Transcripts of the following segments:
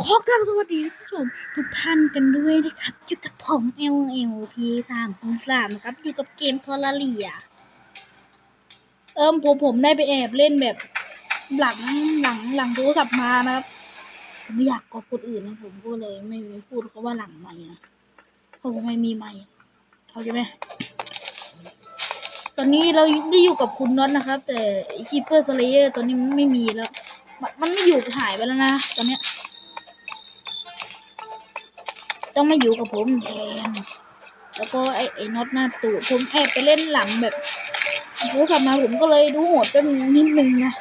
ขอกราบสวัสดีท่านผู้ชมทุกท่านกันด้วยนะครับ อยู่กับผม L L P สามคูณสามนะครับ อยู่กับเกมทอร์เรียเอิมผมผมได้ไปแอบเล่นแบบ หลังหลังหลังโทรศัพท์มานะครับผมไม่อยากกอบคนอื่นนะผมก็เลยไม่ไม่พูดเขาว่าหลังไม่นะเพราะผมไม่มีไม่เขาใจไหมตอนนี้เราได้อยู่กับคุณน็อตนะครับ แต่คีเปอร์สเลเยอร์ตอนนี้มันไม่มีแล้ว มันไม่อยู่หายไปแล้วนะ ตอนเนี้ย ต้องมาอยู่กับผมแทนแล้วก็ไอ้ไอ้น็อตหน้าตูดผมแอบไปเล่นหลังแบบรศัพท์มาผมก็เลยดูโหดไปนิดนึงนะ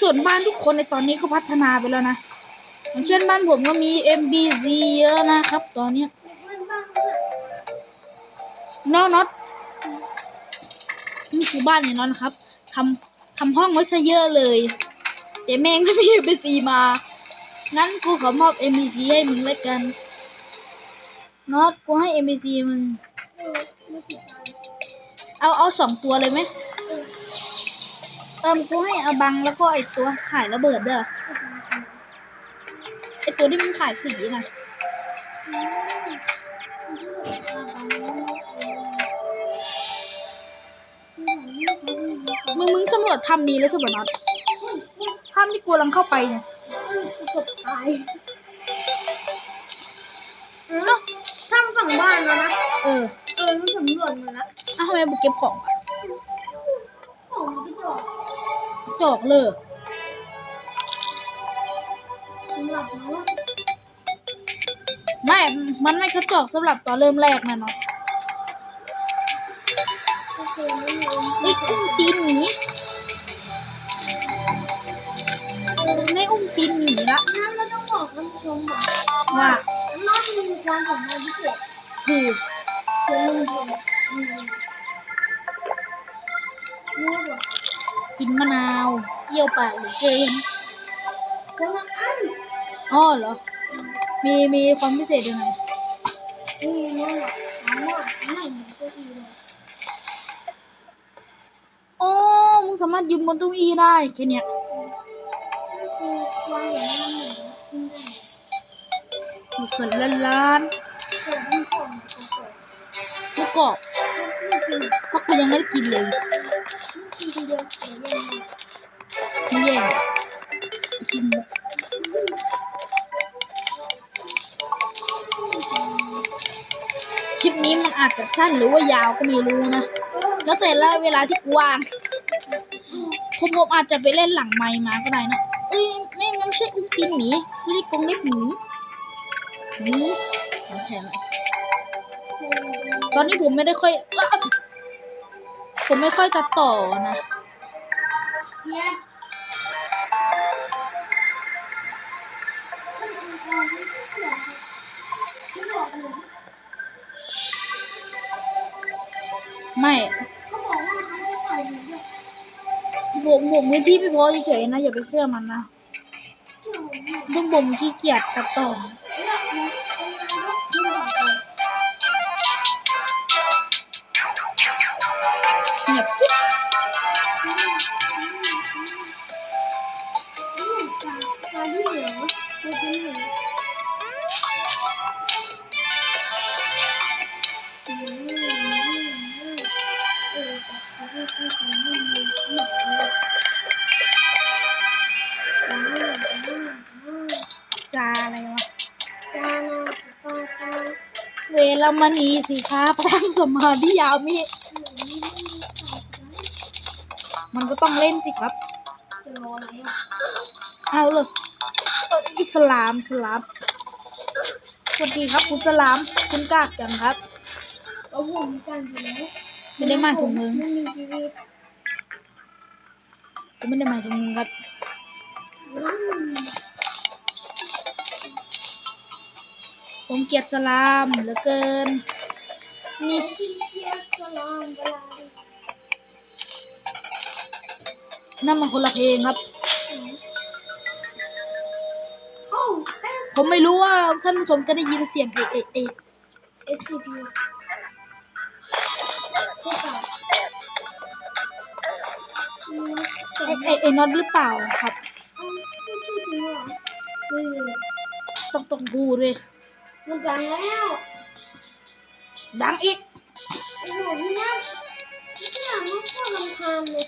ส่วนบ้านทุกคนในตอนนี้ก็พัฒนาไปแล้วนะอย่างเช่นบ้านผมก็มี MBZ เยอะนะครับ ตอนเนี้ยน็อตน็อตนี่คือบ้านเนี่ยน็อตนะครับทำทำห้องไว้ซะเยอะเลย แต่แม่งไม่มีไปตีมา งั้นกูขอมอบ MBC ให้มึงแล้วกันน็อตกูให้ MBC มึง เอาเอาสองตัวเลยไหมเอิมกูให้อาบังแล้วก็ไอตัวขายระเบิดเด้อไอตัวที่มันขายสีน่ะมึงมึงสำรวจถ้ำนี้แล้วใช่ปะน็อต ถ้ำที่กูกำลังเข้าไปเนี่ยกดตายเออทางฝั่งบ้านแล้วนะ เออ เออมันสำรวจมาแล้วเอ้าวทำไมบุกเก็บของวะของมันก็จอดจอกเลยสำหรับน้องไม่ มันไม่กระจอกสำหรับตอนเริ่มแรกนะเนาะก็คือไม่มีไอ้ยอุ้มตีนหมี ในอุ้มตีนหมีละน้ำเราต้องบอกท่านผู้ชมก่อนว่าน้องมีความสามารถพิเศษคือคือลุงชมอืมรู้ป่ะกินมะนาวเปรี้ยวปากเหรือเกินคนละอันอ๋อเหรอ มีมีความพิเศษยังไงนี่นั่นแหละสามารถไม่เหมือนตัวอีเลยอ๋อมึงสามารถยืมบนเตู้อี้ได้แค่เนี้ยก็คือ วางอย่างนั้นเหมือนขึ้นได้มีส่วนล้านล้านเกิดที่ก่อนก็เกิดๆแล้วกรอบพราะกูยังไม่ได้กินเลยกินทีเดียวไม่แย่กินคลิปนี้มันอาจจะสั้นหรือว่ายาวก็ไม่รู้นะ แล้วแต่ละเวลาที่กูว่างผมผมอาจจะไปเล่นหลังไมค์มาก็ได้นะ ช่อุ้งตีนหมีไม่ได้กรงเล็บหมีหมีไม่ใช่อะไรตอนนี้ผมไม่ได้ค่อยเอ้อผมไม่ค่อยตัดต่อนะเฮียที่บอกเลยไม่เขาบอกว่าเขาไม่ปล่อยหนูด้วยผมผมพื้นที่ไม่พอเฉยๆนะ อย่าไปเชื่อมันนะ บุ้มบ่งผมขี้เกียจตัดต่อแล้วหนูเงียเงียบกิ๊บ เวลามณีสิคะพลังสมาธิยามิเหลือนี่ไม่มีใครนะมันก็ต้องเล่นสิครับเอาเลยอิสลามสลามสวัสดีครับคุณสลามคุณกากจังครับเอาผมกันอยู่แล้วไม่ได้มาถึงมึงไม่มีชีวิตกูไม่ได้มาถึงมึงครับ ผมเกลียดสลามเหลือเกิน นี่ที่เป็นั่นมันคนละเพลงครับ ผมไม่รู้ว่าท่านผู้ชมจะได้ยินเสียงเอเอเอเอสซีพีใช่ป่ะอืมไอ้ไอ้ไอ้น็อตหรือเปล่าครับเอ้าไม่ใช่จริงเหรอเออต้องต้องพูดเลย มันดังแล้วดังอีกไอ้หนูนี่นะนี่อยมันก็รำคาญเลย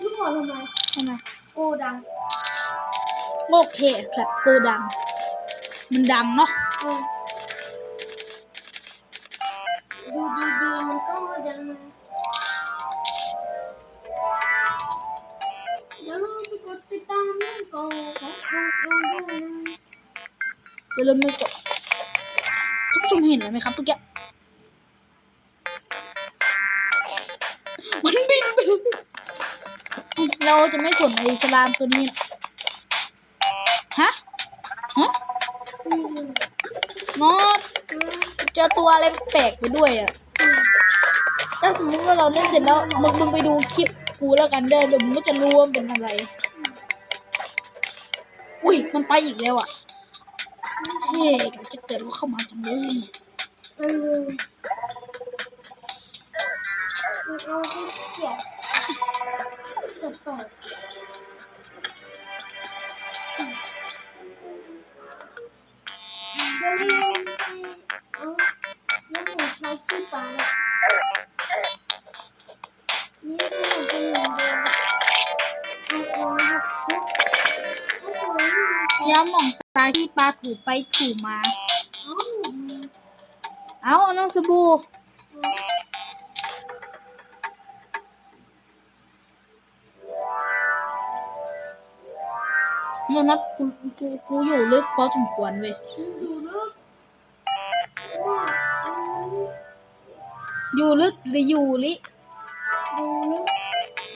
รู้ก่อนทำไมทำไมโกดังโอเคสัตว์โกดัง มันดังเนาะเออดูดีๆมันก็ดังนะเดี๋ยวเราไปกดติดตามเล่นก่อน เดี๋ยวเราไม่กดท่านผู้ชมเห็นไหมครับเมื่อกี้มันบินไปเลยเราจะไม่สนไอ้สลามตัวนี้ ฮะ ฮะนอตเจอตัวอะไรแปลกไปด้วยอะ ถ้าสมมติว่าเราเล่นเสร็จแล้วมึงมึงไปดูคลิปกูแล้วกันเด้อเดี๋ยวมึงก็จะรู้ว่ามันเป็นอะไร อุ้ย มันไปอีกแล้วอะ เฮ้ยจะเกิดว่าเข้ามาจังเลยเออมันเอาไปเกี่ยวตัดต่ออืมเดี๋ยว ปลาถูไปถูมา เอาเอาน้องสบู่เงินนัดกูกูกูอยู่ลึกพอสมควรเว้ยฉันดูลึกอยู่ลึกหรืออยู่ลิดูลึก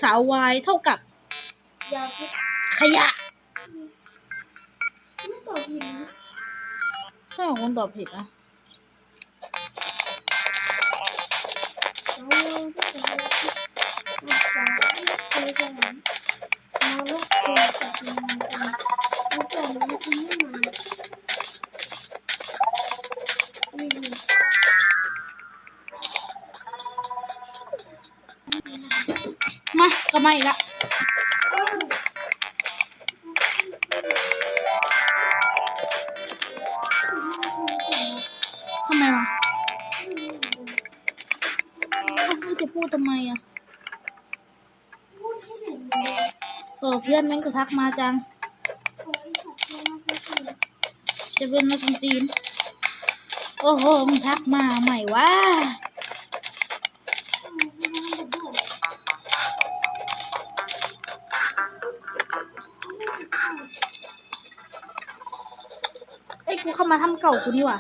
สาววายเท่ากับ ขยะ ใช่ของคนตอบผิดนะ เราก็จะไปคิดว่าจะเคยจะเห็นมาลบเกมกับมันกันแล้วแต่มันไม่มาไม่รู้ มากลับมาอีกละ ออเพื่อนแม่งก็ทักมาจัง จะเป็นมาสันตีนโอ้โหมึงทักมาใหม่วะเอ้ยกูเข้ามาทำเก่ากูนี่ว่ะ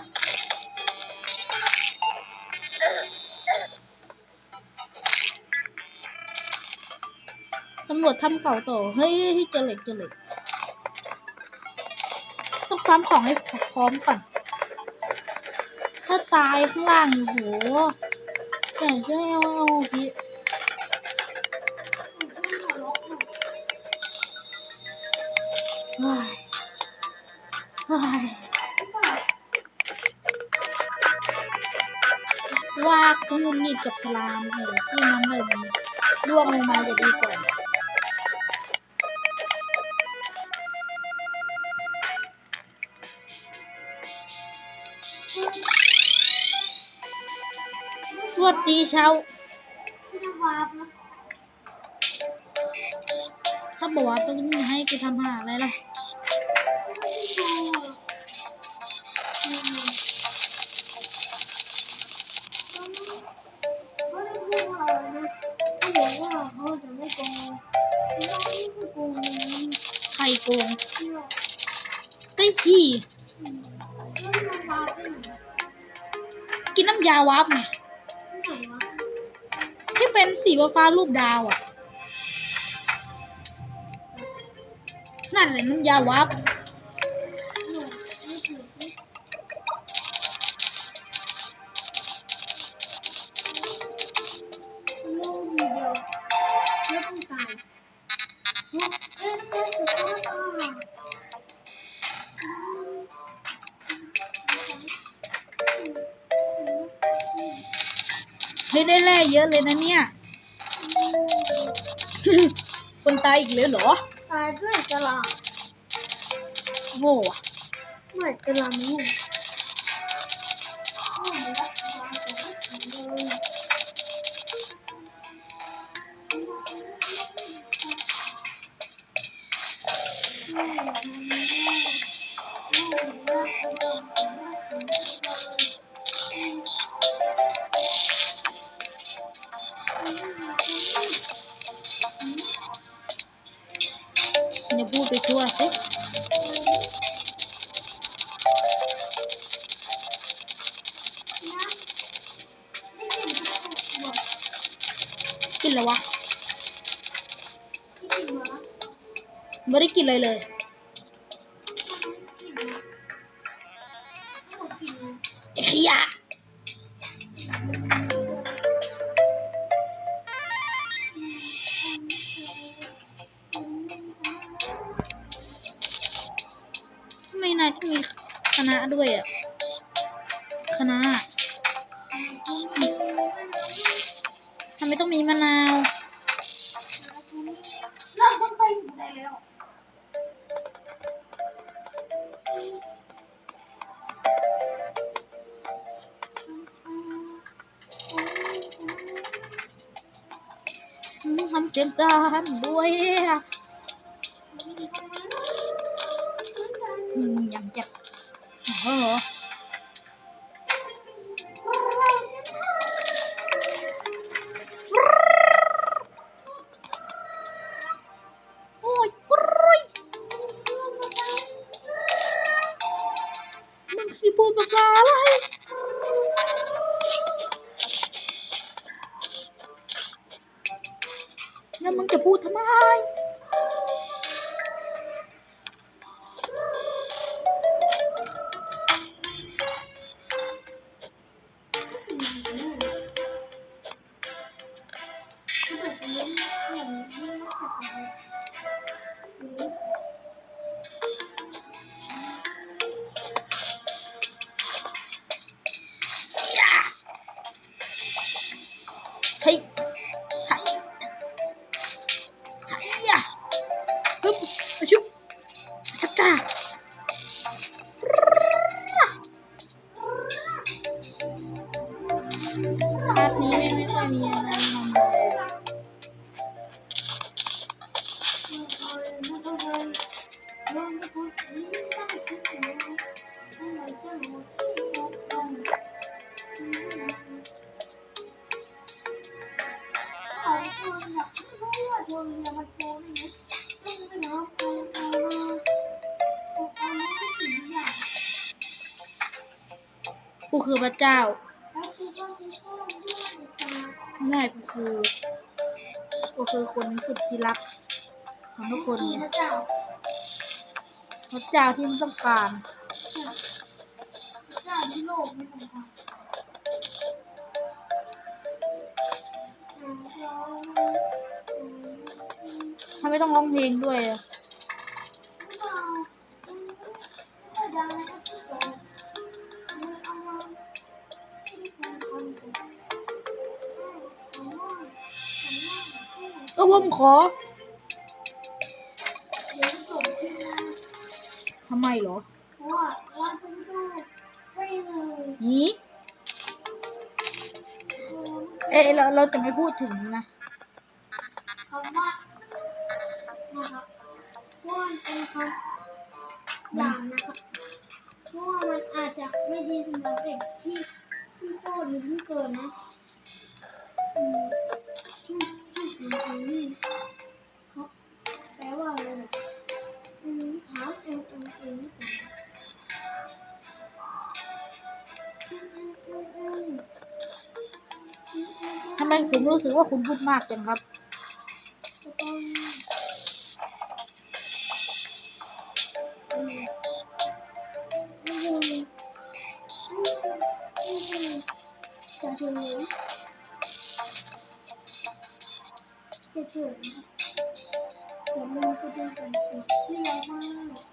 วจทำเก่าต่อเฮ้ยเฮ้ยเจอเหล็กเจอเหล็ก ต้องฟาร์มของให้พร้อมก่อน ถ้าตายข้างล่างอยู่โหแต่ช่วยเอาเอาพี่เฮ้ยเฮ้ยว่าคุณงุนงิดกับสลามเออที่มันเลยมันร่วงลงมาจะดีกว่า วัสดีเช้าถ้าบอกว่าต้องให้กูทำหาอะไรล่ะใครโกงได้ขี้กินน้ำยาวับไงที่เป็น สีฟ้ารูปดาวอะ นั่นแหละน้ำยาวับเฮ้ยได้แร่เยอะเลยนะเนี่ย คนตายอีกแล้วเหรอ ตายด้วยสลามโง่อะเมื่อสลามโง่ อย่าพูดไปทั่วสิกินแล้ววะไม่ได้กินอะไรเลยไอ้ขย อืมทำเสียงจา จะพูดทำไม กูคือพระเจ้าไม่กูคือกูคือคนสุดที่รักของทุกคนเนี่ยพระเจ้าพระเจ้าที่ไม่ต้องการ ทำไม่ต้องร้องเพลงด้วยอะก็ผมขอทำไมเหรอนี้เอะเราเราจะไม่พูดถึงนะคำว่า เพราะว่ามันเป็นคำหยาบนะครับเพราะว่ามันอาจจะไม่ดีสำหรับเด็กที่ที่โคตรหรือที่เกินนะอืมชื่อชื่องๆนี่เขาแปลว่าอะไรนะอืมถามเองเองเองนี่ก่อนอืมอืมอืมอืมทำไมผมรู้สึกว่าคุณพูดมากจังครับ เฉลยจะเฉลยแต่มันก็เป็นการติดที่ยาวมาก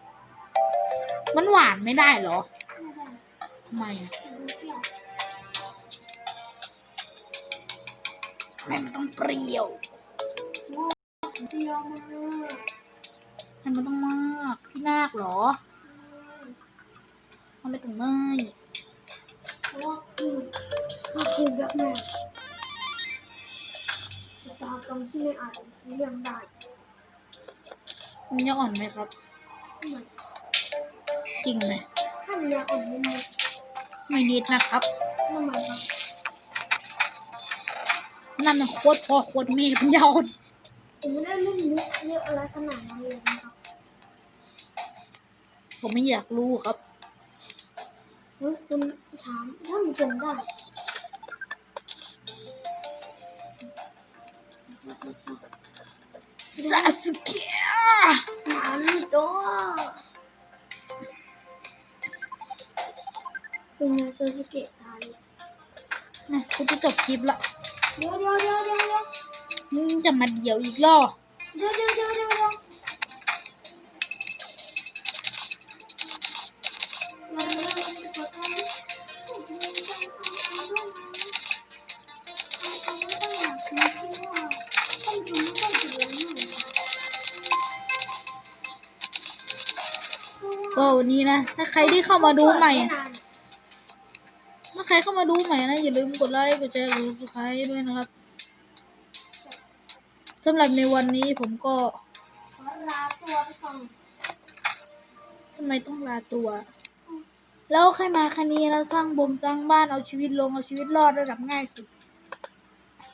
มันหวานไม่ได้เหรอไม่ได้ทำไมอะมันเปรี้ยวทำไมมันต้องเปรี้ยวโง่เดียวมาทำไมต้องมากพี่นาคเหรอทำไมถึงไม่เพราะว่าคือคือคือแบบแม่ชะตากรรมที่ไม่อาจเลี่ยงได้มันยังอ่อนไหมครับ จริงไหมถ้ามียาอ่อนนิดนึงไม่นิดนะครับ นั่นหมายความนั่นมันโคตรพ่อโคตรแม่ปัญญาอ่อนผมไม่ได้เล่นมุกเยอะอะไรขนาดนั้นเลยนะครับ ผมไม่อยากรู้ครับเฮ้ยคุณถามท่านผู้ชมได้ ซาสึเกะนารูโตะเป็นไงซาสึเกะตายนะกูจะจบคลิปละเดี๋ยวเดี๋ยวเดี๋ยวเดี๋ยวเดี๋ยวมึงจะมาเดี่ยวอีกรอบเดี๋ยวเดี๋ยวเดี๋ยวเดี๋ยว ก็วันนี้นะ ถ้าใครที่เข้ามาดูใหม่ ถ้าใครเข้ามาดูใหม่นะ อย่าลืมกดไลค์ กดแชร์ กด subscribe ด้วยนะครับสำหรับในวันนี้ผมก็ขอลาตัวไปก่อนทำไมต้องลาตัว แล้วใครมาคันนี้แล้วสร้างบ่มสร้างบ้านเอาชีวิตลงเอาชีวิตรอดระดับง่ายสุด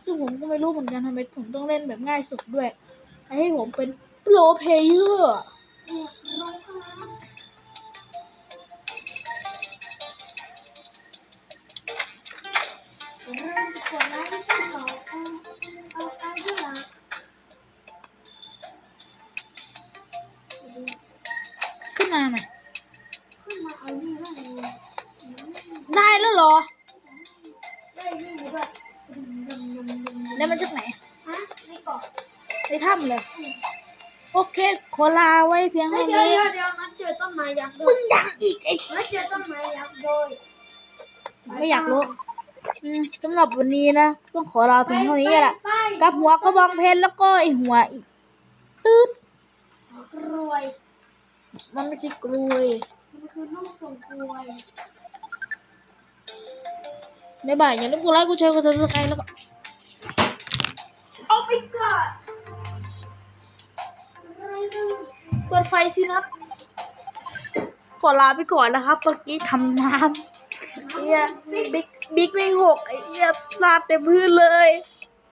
ซึ่งผมก็ไม่รู้เหมือนกันทำไมผมต้องเล่นแบบง่ายสุดด้วย ให้ผมเป็นโปรเพลเยอร์ ขึ้นมาไหมขึ้นมาเอานี่ได้เลยได้แล้วเหรอ ได้นี่ด้วยดึงดึงดึงดึงดึงได้มาจากไหนฮะนี่ก่อนในถ้ำเลย โอเค ขอลาไว้เพียงเฮ้ยเท่าเดี๋ยวนี้เดี๋ยวเดี๋ยวมันเจอต้นไม้ยักษ์ด้มึวยงยังอีกไอ้เฮ้ยเจอต้นไม้ยักษ์โดย ไม่อยากรู้อืม สำหรับวันนี้นะต้องขอลาเพียงเท่านี้แหละไปกับหัวกระบองเพชรแล้วก็ไอหัวอีกตืดกรวย มันไม่ใช่กลวย มันคือลูกทรงกรวยในบ่ายอย่าลืมกดไลค์กดแชร์กดซับสไครต์แล้วก็เอาไปก่อนเปิดไฟสินะขอลาไปก่อนนะครับเมื่อกี้ทำน้ำเฮียบิ๊ก บิ๊กไม่หกไอ้เหี้ยลาดเต็มพื้นเลย